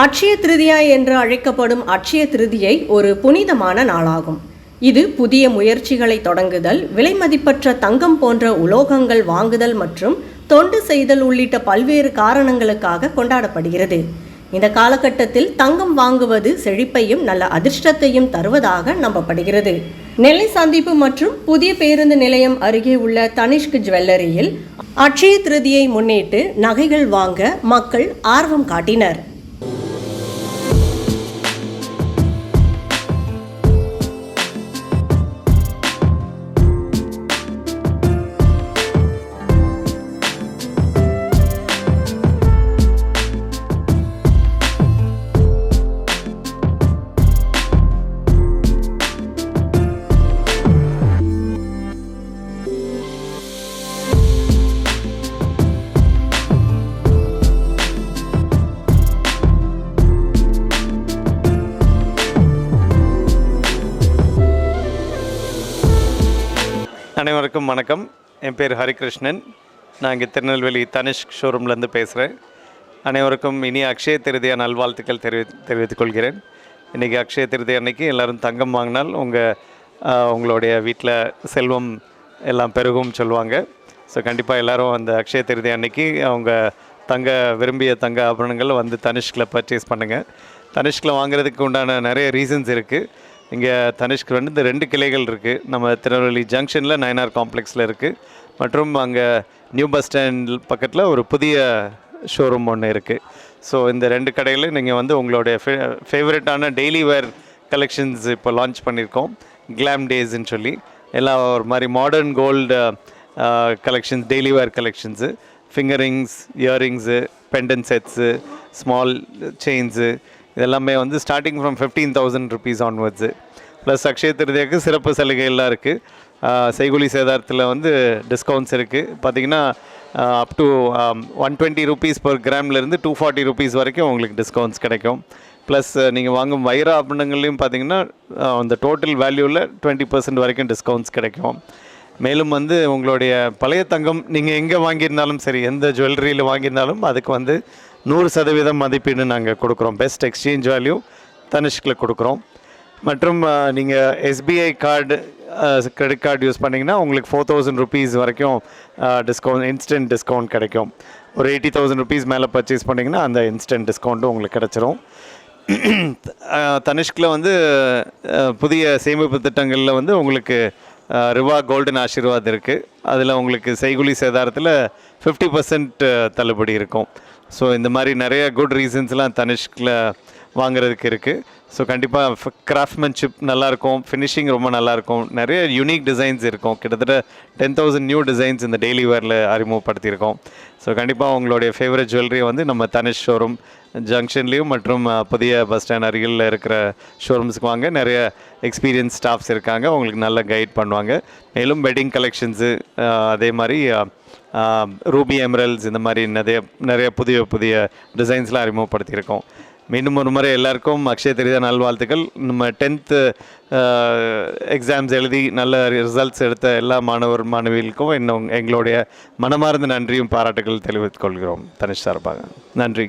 அட்சய திருதியா என்று அழைக்கப்படும் அட்சய திருதியை ஒரு புனிதமான நாளாகும். இது புதிய முயற்சிகளை தொடங்குதல் விலைமதிப்பற்ற தங்கம் போன்ற உலோகங்கள் வாங்குதல் மற்றும் தொண்டு செய்தல் உள்ளிட்ட பல்வேறு காரணங்களுக்காக கொண்டாடப்படுகிறது. இந்த காலகட்டத்தில் தங்கம் வாங்குவது செழிப்பையும் நல்ல அதிர்ஷ்டத்தையும் தருவதாக நம்பப்படுகிறது. நெல்லை சந்திப்பு மற்றும் புதிய பேருந்து நிலையம் அருகே உள்ள தனிஷ்க் ஜுவல்லரியில் அட்சய திருதியை முன்னிட்டு நகைகள் வாங்க மக்கள் ஆர்வம் காட்டினர். அனைவருக்கும் வணக்கம். என் பேர் ஹரிகிருஷ்ணன். நான் இங்கே திருநெல்வேலி தனிஷ்க் ஷோரூம்லேருந்து பேசுகிறேன். அனைவருக்கும் இனி அக்ஷய திருதியா நல்வாழ்த்துக்கள் தெரிவி தெரிவித்துக் கொள்கிறேன். இன்றைக்கி அக்ஷய திருதி அன்னைக்கு எல்லோரும் தங்கம் வாங்கினால் உங்கள் உங்களுடைய வீட்டில் செல்வம் எல்லாம் பெருகும் சொல்லுவாங்க. ஸோ கண்டிப்பாக எல்லோரும் அந்த அக்ஷய திருதி அன்னைக்கு அவங்க தங்க விரும்பிய தங்க ஆபரணங்கள் வந்து தனிஷ்கில் பர்ச்சேஸ் பண்ணுங்கள் தனிஷ்கில் வாங்குறதுக்கு உண்டான நிறைய ரீசன்ஸ் இருக்குது இங்கே தனிஷ்க் வந்து இந்த ரெண்டு கிளைகள் இருக்குது நம்ம திருநெல்வேலி ஜங்ஷனில் நயனார் காம்ப்ளெக்ஸில் இருக்குது மற்றும் அங்கே நியூ பஸ் ஸ்டாண்ட் பக்கத்தில் ஒரு புதிய ஷோரூம் ஒன்று இருக்குது ஸோ இந்த ரெண்டு கடையில் நீங்கள் வந்து உங்களுடைய ஃபே ஃபேவரட்டான டெய்லி வேர் கலெக்ஷன்ஸ் இப்போ லான்ச் பண்ணியிருக்கோம் கிளாம் டேஸ்ன்னு சொல்லி. எல்லாம் ஒரு மாதிரி modern gold collections daily wear collections finger rings earrings pendant sets small chains இதெல்லாமே வந்து starting from fifteen thousand rupees onwards plus Akshaya திருதியாவுக்கு சிறப்பு சலுகைகள்லாம் இருக்குது செய்குலி சேதாரத்தில் வந்து டிஸ்கவுண்ட்ஸ் இருக்குது பார்த்தீங்கன்னா up to one twenty rupees per கிராம்லேருந்து two forty rupees வரைக்கும் உங்களுக்கு டிஸ்கவுண்ட்ஸ் கிடைக்கும். ப்ளஸ் நீங்கள் வாங்கும் வைர ஆபரணங்கள்லையும் பார்த்தீங்கன்னா அந்த டோட்டல் வேல்யூவில் டுவெண்ட்டி பர்சன்ட் வரைக்கும் டிஸ்கவுண்ட்ஸ் கிடைக்கும். மேலும் வந்து உங்களுடைய பழைய தங்கம் நீங்கள் எங்கே வாங்கியிருந்தாலும் சரி எந்த ஜுவல்லரியில் வாங்கியிருந்தாலும் அதுக்கு வந்து நூறு சதவீதம் மதிப்பீடு நாங்கள் கொடுக்குறோம். பெஸ்ட் எக்ஸ்சேஞ்ச் வேல்யூ தனுஷ்கில் கொடுக்குறோம். மற்றும் நீங்கள் SBI card credit card use பண்ணிங்கன்னா உங்களுக்கு ஃபோர் தௌசண்ட் ருபீஸ் வரைக்கும் டிஸ்கவுண்ட் இன்ஸ்டன்ட் டிஸ்கவுண்ட் கிடைக்கும். ஒரு எயிட்டி தௌசண்ட் ருபீஸ் மேலே பர்ச்சேஸ் பண்ணிங்கன்னா அந்த இன்ஸ்டன்ட் டிஸ்கவுண்ட்டும் உங்களுக்கு கிடச்சிரும். தனுஷ்கில் வந்து புதிய சேமிப்பு திட்டங்களில் வந்து உங்களுக்கு ரிவா கோல்டன் ஆசீர்வாத் இருக்குது அதில் உங்களுக்கு செய்குலி சேதாரத்தில் ஃபிஃப்டி பர்சன்ட் தள்ளுபடி இருக்கும். ஸோ இந்த மாதிரி நிறைய குட் ரீசன்ஸ்லாம் தனிஷ்கில் வாங்குறதுக்கு இருக்குது ஸோ கண்டிப்பாக கிராஃப்ட்மென்ஷிப் நல்லாயிருக்கும் ஃபினிஷிங் ரொம்ப நல்லாயிருக்கும் நிறைய யூனிக் டிசைன்ஸ் இருக்கும். கிட்டத்தட்ட டென் தௌசண்ட் நியூ டிசைன்ஸ் இந்த டெய்லி வேரில் அறிமுகப்படுத்தியிருக்கோம். ஸோ கண்டிப்பாக உங்களுடைய ஃபேவரட் ஜுவல்லரியை வந்து நம்ம தனிஷ் ஷோரூம் ஜங்ஷன்லேயும் மற்றும் புதிய பஸ் ஸ்டாண்ட் அருகில் இருக்கிற ஷோரூம்ஸுக்கு வாங்க. நிறைய எக்ஸ்பீரியன்ஸ் ஸ்டாஃப்ஸ் இருக்காங்க. உங்களுக்கு நல்ல கைட் பண்ணுவாங்க. மேலும் வெட்டிங் கலெக்ஷன்ஸு அதே மாதிரி ரூபி எமரல்ஸ் இந்த மாதிரி நிறைய நிறைய புதிய புதிய டிசைன்ஸ்லாம் அறிமுகப்படுத்தியிருக்கோம். மீண்டும் ஒரு முறை எல்லாருக்கும் அக்ஷய தெரியாத நல்வாழ்த்துக்கள். நம்ம டென்த்து எக்ஸாம்ஸ் எழுதி நல்ல ரிசல்ட்ஸ் எடுத்த எல்லா மாணவர் மாணவிகளுக்கும் இன்னும் எங்களுடைய மனமார்ந்த நன்றியும் பாராட்டுகள் தெரிவித்துக் கொள்கிறோம். தனிஷ் சார்பாக. நன்றி.